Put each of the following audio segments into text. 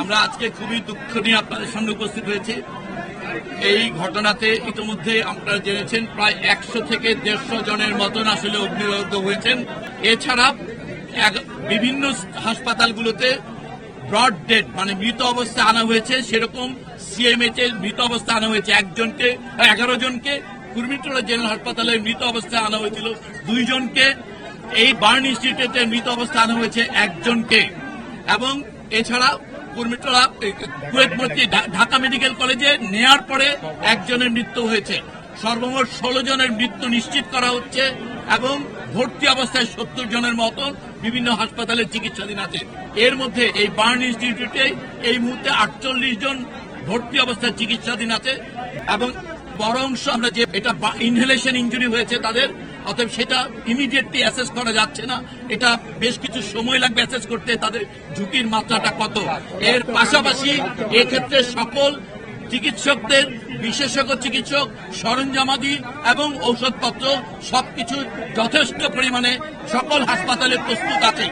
আমরা আজকে খুবই দুঃখ নিয়ে আপনাদের সামনে উপস্থিত হয়েছি। এই ঘটনাতে ইতিমধ্যে আপনারা জেনেছেন, প্রায় একশো থেকে দেড়শো জনের মতন আসলে অগ্নিদগ্ধ হয়েছেন। এছাড়া বিভিন্ন হাসপাতালগুলোতে ব্রড ডেড মানে মৃত অবস্থায় আনা হয়েছে। সেরকম সিএমএইচ এর মৃত অবস্থায় আনা হয়েছে। একজনকে, এগারো জনকে কুর্মিটোলা জেনারেল হাসপাতালে মৃত অবস্থায় আনা হয়েছিল। দুইজনকে এই বার্ন ইনস্টিটিউটে মৃত অবস্থায় আনা হয়েছে। একজনকে। এবং এছাড়া কুয়েতমতি ঢাকা মেডিকেল কলেজে নেয়ার পরে একজনের মৃত্যু হয়েছে। সর্বমোট ষোলো জনের মৃত্যু নিশ্চিত করা হচ্ছে এবং ভর্তি অবস্থায় সত্তর জনের মতন বিভিন্ন হাসপাতালে চিকিৎসাধীন আছে। এর মধ্যে এই বার্ন ইনস্টিটিউটে এই মুহূর্তে আটচল্লিশ জন ভর্তি অবস্থায় চিকিৎসাধীন আছে এবং বড় অংশ আমরা যে এটা ইনহেলেশন ইঞ্জুরি হয়েছে তাদের অতএব সেটা ইমিডিয়েটলি অ্যাসেস করা যাচ্ছে না। এটা বেশ কিছু সময় লাগবে অ্যাসেস করতে, তাদের ঝুঁকির মাত্রাটা কত। এর পাশাপাশি এক্ষেত্রে সকল চিকিৎসকদের, বিশেষজ্ঞ চিকিৎসক, সরঞ্জামাদি এবং ঔষধপত্র সবকিছু যথেষ্ট পরিমাণে সকল হাসপাতালে প্রস্তুত আছে।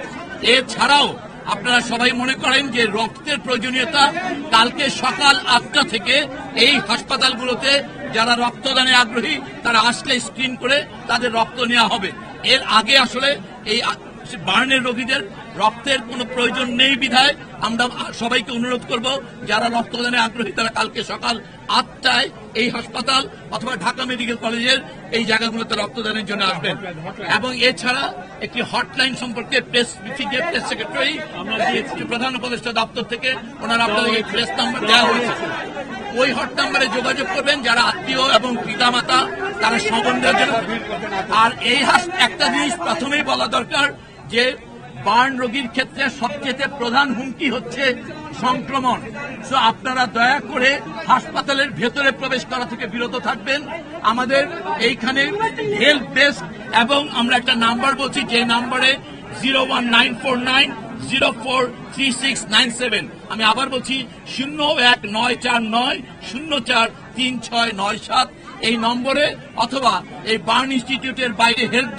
এছাড়াও আপনারা সবাই মনে করেন যে রক্তের প্রয়োজনীয়তা কালকে সকাল আটটা থেকে এই হাসপাতালগুলোতে যারা রক্তদানে আগ্রহী তারা আসলে স্ক্রিন করে তাদের রক্ত নেওয়া হবে। এর আগে আসলে এই বার্নের রোগীদের রক্তের কোনো প্রয়োজন নেই বিধায় আমরা সবাইকে অনুরোধ করব যারা রক্তদানে আগ্রহী তারা কালকে সকাল আটটায় এই হাসপাতাল অথবা ঢাকা মেডিকেল কলেজের এই জায়গাগুলোতে রক্তদানের জন্য আসবেন। এবং এছাড়া একটি হটলাইন সম্পর্কে প্রেস মিটিংয়ে প্রেস সেক্রেটারি প্রধান উপদেষ্টা দপ্তর থেকে ওনারা আপনাদের প্রেস নাম্বার দেওয়া হয়েছে। ওই হট নাম্বারে যোগাযোগ করবেন যারা আত্মীয় এবং পিতামাতা, তারা সম্বন্ধের জন্য। আর এই একটা জিনিস প্রথমেই বলা দরকার যে বার্ন রোগীর ক্ষেত্রে সবচেয়ে প্রধান হুমকি হচ্ছে সংক্রমণ। তো আপনারা দয়া করে হাসপাতালের ভেতরে প্রবেশ করা থেকে বিরত থাকবেন। আমাদের এইখানে হেল্প ডেস্ক এবং আমরা একটা নাম্বার বলছি, যে নাম্বারে zero one nine four nine zero four আমি আবার বলছি শূন্য এক নয় চার নয় শূন্য চার তিন ছয় নয় সাত এই নম্বরে অথবা এই বার্ন ইনস্টিটিউটের বাইরে হেল্প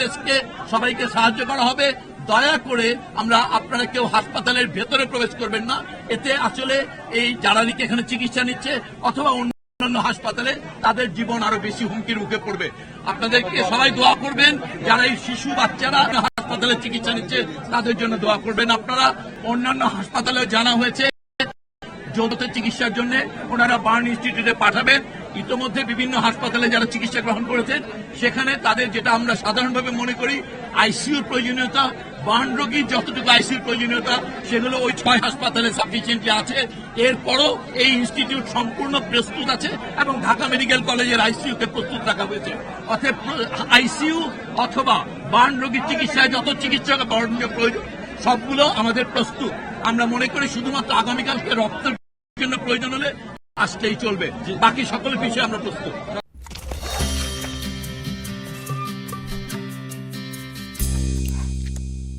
সবাইকে সাহায্য করা হবে। দয়া করে আমরা আপনারা কেউ হাসপাতালের ভেতরে প্রবেশ করবেন না। এতে আসলে এই যারা এখানে চিকিৎসা নিচ্ছে অথবা অন্যান্য হাসপাতালে তাদের জীবন আরও বেশি হুমকির মুখে পড়বে। আপনাদেরকে সবাই দোয়া করবেন। যারা এই শিশু, বাচ্চারা হাসপাতালে চিকিৎসা নিচ্ছে, তাদের জন্য দোয়া করবেন আপনারা। অন্যান্য হাসপাতালে জানা হয়েছে, যৌথ চিকিৎসার জন্য ওনারা বার্ন ইনস্টিটিউটে পাঠাবেন। ইতোমধ্যে বিভিন্ন হাসপাতালে যারা চিকিৎসা গ্রহণ করেছেন, সেখানে তাদের যেটা আমরা সাধারণভাবে মনে করি, আইসিইউর প্রয়োজনীয়তা বার্ন রোগীর যতটুকু আইসির প্রয়োজনীয়তা, সেগুলো ওই ছয় হাসপাতালে সাফিসিয়েন্টলি আছে। এরপরও এই ইনস্টিটিউট সম্পূর্ণ প্রস্তুত আছে এবং ঢাকা মেডিকেল কলেজের আইসিইউতে প্রস্তুত রাখা হয়েছে। অতএব আইসিইউ অথবা বার্ন রোগীর চিকিৎসায় যত চিকিৎসক বর্ণনীয় প্রয়োজন, সবগুলো আমাদের প্রস্তুত। আমরা মনে করি শুধুমাত্র আগামীকালকে রক্তের জন্য প্রয়োজন হলে আসলেই চলবে। বাকি সকল বিষয়ে আমরা প্রস্তুত।